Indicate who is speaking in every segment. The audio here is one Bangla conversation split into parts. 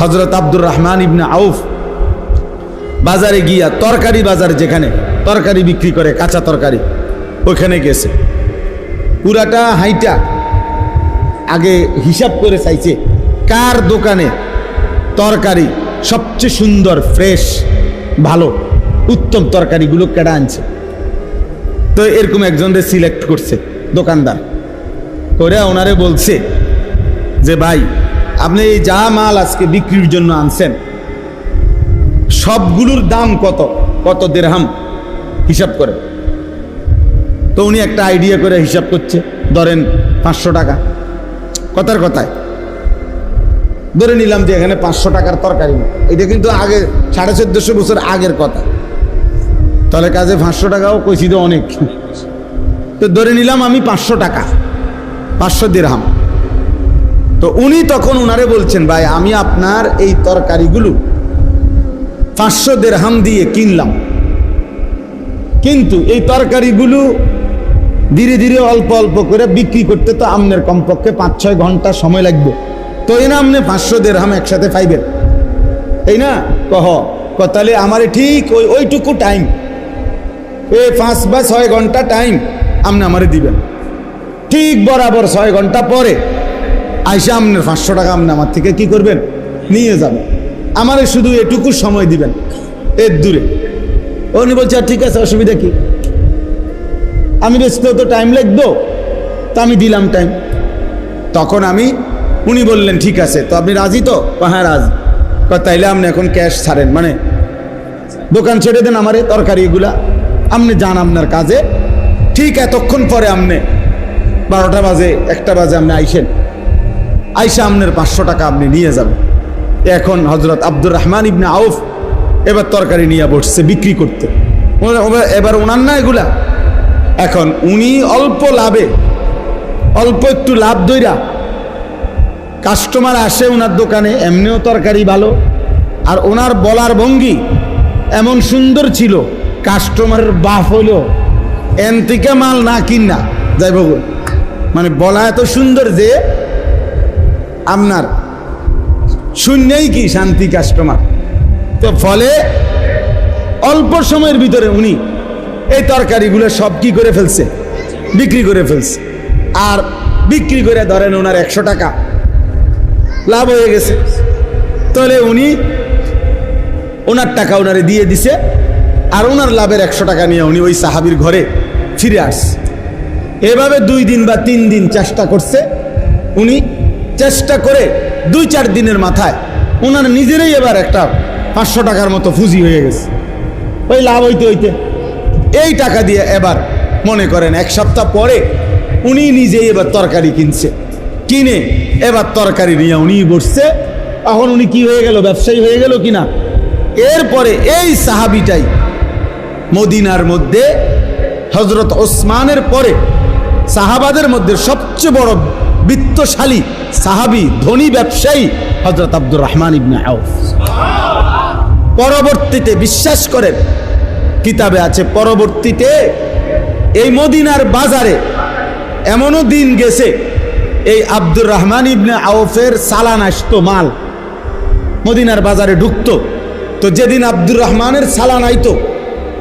Speaker 1: হজরত আব্দুর রহমান ইবনে আউফ বাজারে গিয়া তরকারি বাজার যেখানে, তরকারি বিক্রি করে, কাঁচা তরকারি ওখানে গেছে। পুরাটা হাইটা আগে হিসাব করে চাইছে, কার দোকানে তরকারি সবচেয়ে সুন্দর, ফ্রেশ, ভালো, উত্তম তরকারিগুলো কেডা আনছে? তো এরকম একজনরে সিলেক্ট করছে দোকানদার। করে ওনারে বলছে যে, ভাই আপনি এই যা মাল আজকে বিক্রির জন্য আনছেন, সবগুলোর দাম কত? কত দেড়হাম? হিসাব করে তো উনি একটা আইডিয়া করে হিসাব করছে, ধরেন পাঁচশো টাকা। কথার কথায়। ধরে নিলাম যে এখানে পাঁচশো টাকার তরকারি। এটা কিন্তু আগে সাড়ে চোদ্দশো বছর আগের কথা। তাহলে কাজে পাঁচশো টাকাও কইছি অনেক। তো ধরে নিলাম আমি পাঁচশো টাকা, পাঁচশো দেড়হাম। তো উনি তখন উনারে বলছেন, ভাই, আমি আপনার এই তরকারিগুলো পাঁচশো দেড়হাম দিয়ে কিনলাম। কিন্তু এই তরকারিগুলো ধীরে ধীরে অল্প অল্প করে বিক্রি করতে তো আপনার কমপক্ষে পাঁচ ছয় ঘণ্টা সময় লাগবে। তো এই না আপনি পাঁচশো দেড়হাম একসাথে পাইবেন। এই না? কহ তাহলে আমারে ঠিক ওই, ওইটুকু টাইম। এ পাঁচ বা ছয় ঘণ্টা টাইম আপনি আমারে দিবেন। ঠিক বরাবর ছয় ঘণ্টা পরে আইসা আপনার পাঁচশো টাকা আপনি আমার থেকে কি করবেন? নিয়ে যাবেন আমারে শুধু এটুকু সময় দিবেন। এর দূরে। উনি বলছে, "আর ঠিক আছে, অসুবিধা কি? আমি বেচতে তো টাইম লাগতো তা আমি দিলাম টাইম তখন আমি, উনি বললেন, ঠিক আছে, তো আপনি রাজি তো? হ্যাঁ রাজি। তাইলে আপনি এখন ক্যাশ ছাড়েন। মানে দোকান ছেড়ে দেন আমারে তরকারি এগুলা আপনি যান আপনার কাজে। ঠিক এতক্ষণ পরে আপনি বারোটা বাজে, একটা বাজে আপনি আইসেন। আইসা আমনের পাঁচশো টাকা আপনি নিয়ে যাবেন। এখন হজরত আব্দুর রহমান ইবনে আউফ এবার তরকারি নিয়ে বসছে বিক্রি করতে। এবার ওনার না এগুলা? এখন উনি অল্প লাভে, অল্প একটু লাভ দইরা কাস্টমার আসে ওনার দোকানে, এমনিও তরকারি ভালো। আর ওনার বলার ভঙ্গি এমন সুন্দর ছিল, কাস্টমারের বাফ হইল, এন থেকে মাল না কিন যাই মানে বলা এত সুন্দর যে আপনার শূন্যই কি শান্তি কাস্টমার? তো ফলে অল্প সময়ের ভিতরে উনি এই তরকারিগুলো সব কি করে ফেলছে? বিক্রি করে ফেলছে। আর বিক্রি করে ধরেন ওনার একশো টাকা লাভ হয়ে গেছে। তাহলে উনি ওনার টাকা ওনারে দিয়ে দিছে আর ওনার লাভের একশো টাকা নিয়ে উনি ওই সাহাবির ঘরে ফিরে আসছে। এভাবে দুই দিন বা তিন দিন চেষ্টা করছে উনি চেষ্টা করে দুই চার দিনের মাথায় ওনার নিজেরই এবার একটা পাঁচশো টাকার মতো ফুজি হয়ে গেছে। ওই লাভ হইতে হইতে। এই টাকা দিয়ে এবার মনে করেন এক সপ্তাহ পরে উনি নিজেই এবার তরকারি কিনছে। কিনে এবার তরকারি নিয়ে উনি বসছে। এখন উনি কি হয়ে গেল, ব্যবসায়ী হয়ে গেল কিনা? এরপরে এই সাহাবিটাই মদিনার মধ্যে হজরত ওসমানের পরে সাহাবাদের মধ্যে সবচেয়ে বড় বিত্তশালী, সাহাবি, ধনী ব্যবসায়ী হজরত আব্দুর রহমান ইবনে আউফ। পরবর্তীতে বিশ্বাস করেন, কিতাবে আছে, পরবর্তীতে এই মদিনার বাজারে এমনও দিন গেছে, এই আব্দুর রহমান ইবনে আউফের সালান আসতো মাল, মদিনার বাজারে ঢুকতো। তো যেদিন আব্দুর রহমানের সালান আইতো,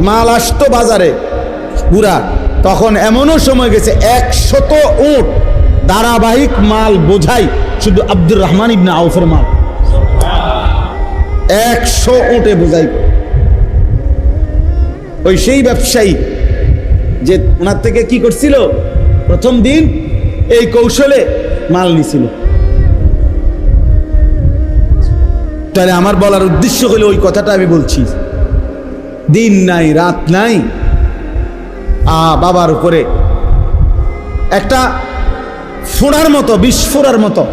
Speaker 1: মাল আসতো বাজারে, পুরা। তখন এমনও সময় গেছে, একশত উট ধারাবাহিক মাল বোঝাই শুধু আব্দুর রহমান ইবনে আউফের মাল। একশো উঠে বোঝাই ওই সেই ব্যবসায়ী যে ওনার থেকে কি করছিল? প্রথম দিন এই কৌশলে মাল নিছিল। তাহলে আমার বলার উদ্দেশ্য হলো ওই কথাটা আমি বলছি। দিন নাই, রাত নাই, আ বাবার উপরে একটা ফোড়ার মতো বিস্ফোরার মতো।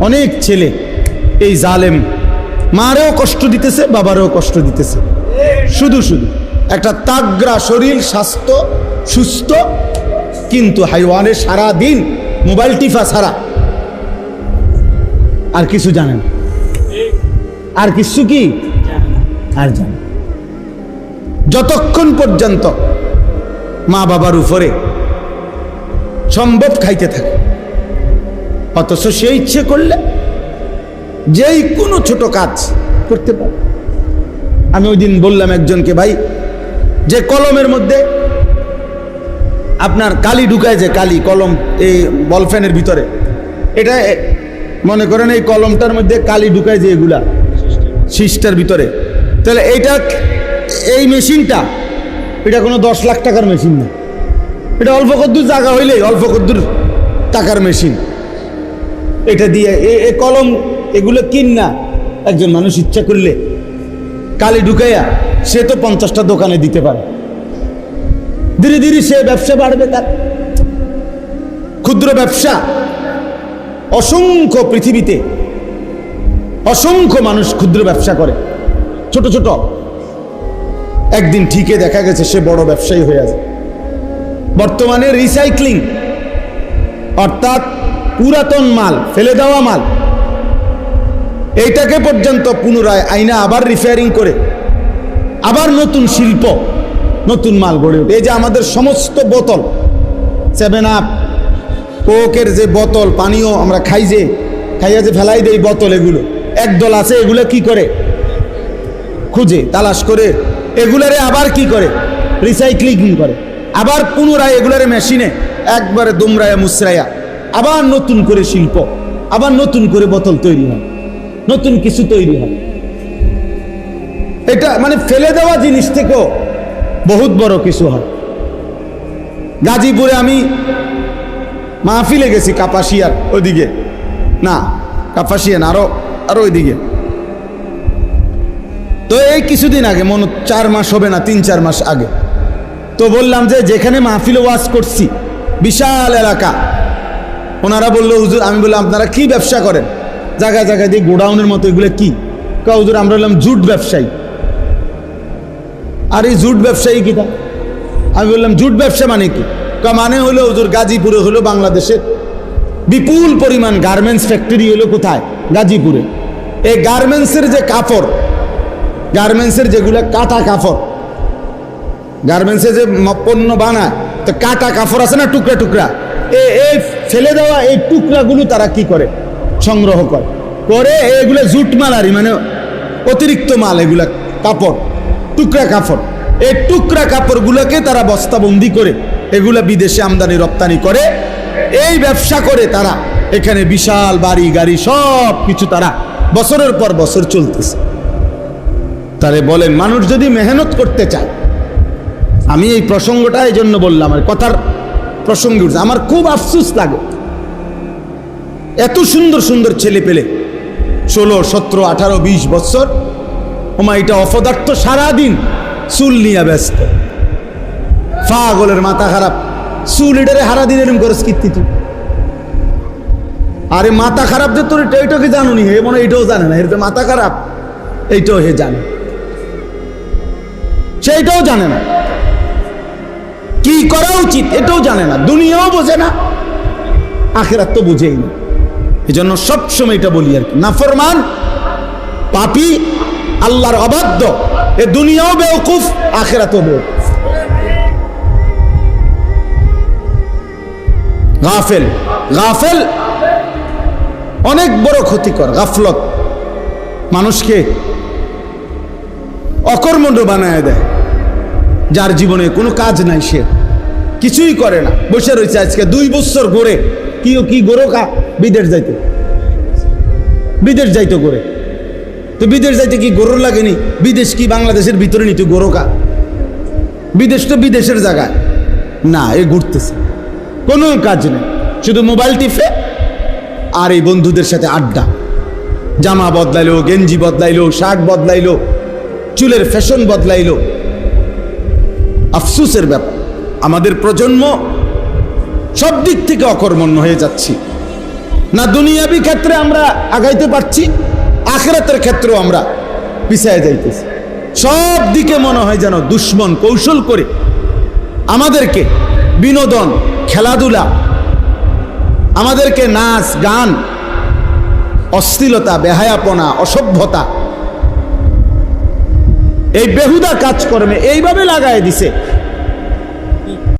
Speaker 1: অনেক ছেলে এই জালেম। মারেও কষ্ট দিতেছে, বাবারও কষ্ট দিতেছে। শুধু শুধু। একটা তাগরা শরীর, স্বাস্থ্য, সুস্থ, কিন্তু হাইওয়ানের সারা দিন মোবাইল টিফা ছাড়া। আর কিছু জানেন আর কিছু কি? আর জানেন যতক্ষণ পর্যন্ত মা বাবার উপরে সম্ভব খাইতে থাকে। অথচ সে ইচ্ছে করলে যেই কোনো ছোট কাজ করতে পারে। আমি ওই দিন বললাম একজনকে, ভাই, যে কলমের মধ্যে আপনার কালি ঢুকায় যে কালি, কলম, এই বল ফ্যানের ভিতরে, এটা মনে করেন এই কলমটার মধ্যে কালি ঢুকায় যে এগুলা, সিস্টার ভিতরে, তাহলে এইটা, এই মেশিনটা, এটা কোনো দশ লাখ টাকার মেশিন না। এটা অল্প কদ্দুর জায়গা হইলেই অল্প কদ্দুর টাকার মেশিন। এটা দিয়ে এ কলম, এগুলো কিন না। একজন মানুষ ইচ্ছা করলে কালি ঢুকাইয়া সে তো পঞ্চাশটা দোকানে দিতে পারে। ধীরে ধীরে সে ব্যবসা বাড়বে তার। ক্ষুদ্র ব্যবসা অসংখ্য পৃথিবীতে অসংখ্য মানুষ ক্ষুদ্র ব্যবসা করে। ছোট ছোট। একদিন ঠিকই দেখা গেছে সে বড় ব্যবসায়ী হয়ে আছে। বর্তমানে রিসাইক্লিং অর্থাৎ পুরাতন মাল, ফেলে দেওয়া মাল। এইটাকে পর্যন্ত পুনরায় আইনা আবার রিপেয়ারিং করে। আবার নতুন শিল্প, নতুন মাল গড়ে ওঠে এই যে আমাদের সমস্ত বোতল সেভেন আপ কোকের যে বোতল, পানীয় আমরা খাই যে, খাইয়া যে ফেলাই দেই বোতল এগুলো। একদল আছে, এগুলো কি করে? খুঁজে, তালাশ করে, এগুলারে আবার কি করে? রিসাইক্লিং করে। আবার পুনরায় এগুলারে মেশিনে একবারে দুমরায়া মুসরায়া আবার নতুন করে শিল্প, আবার নতুন করে বোতল তৈরি হয়, নতুন কিছু তৈরি হয়। এটা মানে ফেলে দেওয়া জিনিস থেকেও বহুত বড় কিছু হয়। গাজীপুরে আমি মাহফিলে গেছি, কাপাসিয়ার ওইদিকে না, কাপাসিয়ান, আরও আরও ওইদিকে। তো এই কিছুদিন আগে, মনে চার মাস হবে না, তিন, চার মাস আগে। তো বললাম যে, যেখানে মাহফিলে ওয়াজ করছি, বিশাল এলাকা ওনারা বলল, হুজুর, আমি বললাম, আপনারা কি ব্যবসা করেন? জায়গায় জায়গায় দিয়ে গোডাউনের মতো এগুলো কি? হুজুর, আমরা বললাম জুট ব্যবসায়ী। আর এই জুট ব্যবসায়ী কিটা আমি বললাম, জুট ব্যবসা মানে কি? মানে হলো, হুজুর, গাজীপুরে হলো বাংলাদেশের বিপুল পরিমাণ গার্মেন্টস ফ্যাক্টরি হলো কোথায়? গাজীপুরে। এই গার্মেন্টসের যে কাপড়, গার্মেন্টসের যেগুলো কাটা কাপড়, গার্মেন্টসে যে পণ্য বানায়, তো কাটা কাপড় আছে না টুকরা টুকরা? এই ফেলে দেওয়া এই টুকরাগুলো তারা কি করে? সংগ্রহ করে। করে এগুলো জুট মালারি মানে অতিরিক্ত মাল এগুলা, কাপড়, টুকরা কাপড়। এই টুকরা কাপড়গুলোকে তারা বস্তাবন্দি করে এগুলা বিদেশে আমদানি, রপ্তানি করে। এই ব্যবসা করে তারা। এখানে বিশাল বাড়ি, গাড়ি, সব কিছু তারা বছরের পর বছর চলতেছে। তাহলে বলেন, মানুষ যদি মেহনত করতে চায়, আমি এই প্রসঙ্গটা এই জন্য বললাম, আর কথার প্রসঙ্গে উঠছে। আমার খুব আফসোস লাগে। এত সুন্দর সুন্দর ছেলে পেলে, ষোলো, সতেরো, আঠারো, বিশ বছর। ওমা, এটা অপদার্থ সারাদিন চুল নিয়ে ব্যস্ত। পাগলের মাথা খারাপ। চুল এটারে হারা দিন এরকম করে কীর্তি তুই আরে মাথা খারাপ যে তোর, এটা- এইটাকে জানুনি? হে মনে এটাও জানে না। এর মাথা খারাপ, এইটাও হে জানে। সেইটাও জানে না। কি করা উচিত এটাও জানে না, দুনিয়াও বোঝে না, আখেরাত তো বুঝেই না। এই জন্য সবসময় এটা বলি আর কি, নাফরমান, পাপি, আল্লাহর অবাধ্য, এ দুনিয়াও বেওকুফ, আখেরাতও বেওকুফ। গাফেল গাফেল অনেক বড় ক্ষতিকর, গাফলত। মানুষকে অকর্মণ্ড বানায় দেয়, যার জীবনে কোনো কাজ নাই সে। কিছুই করে না। বসে রয়েছে আজকে দুই বছর ঘুরে। কি কি গরো কা বিদেশ যাইতে। বিদেশ যাইতো করে তো বিদেশ যাইতে কি গরুর লাগেনি? বিদেশ কি বাংলাদেশের ভিতরে নিত গরো কা বিদেশ তো বিদেশের জায়গায়। না, এ ঘুরতেছে। কোনো কাজ নেই। শুধু মোবাইল টিপে আর এই বন্ধুদের সাথে আড্ডা। জামা বদলাইলো, গেঞ্জি বদলাইলো, শার্ট বদলাইলো, চুলের ফ্যাশন বদলাইলো। আফসুসের ব্যাপার। আমাদের প্রজন্ম সব দিক থেকে অকর্মণ্য হয়ে যাচ্ছি। না দুনিয়াবি ক্ষেত্রে আমরা আগাইতে পারছি, আখেরাতের ক্ষেত্রেও আমরা পিছিয়ে যাইতেছি। সব দিকে মনে হয় যেন দুশ্মন কৌশল করে আমাদেরকে বিনোদন, খেলাধুলা, আমাদেরকে নাচ, গান, অশ্লীলতা, বেহায়াপনা, অসভ্যতা, এই বেহুদা কাজকর্মে এইভাবে লাগায় দিছে।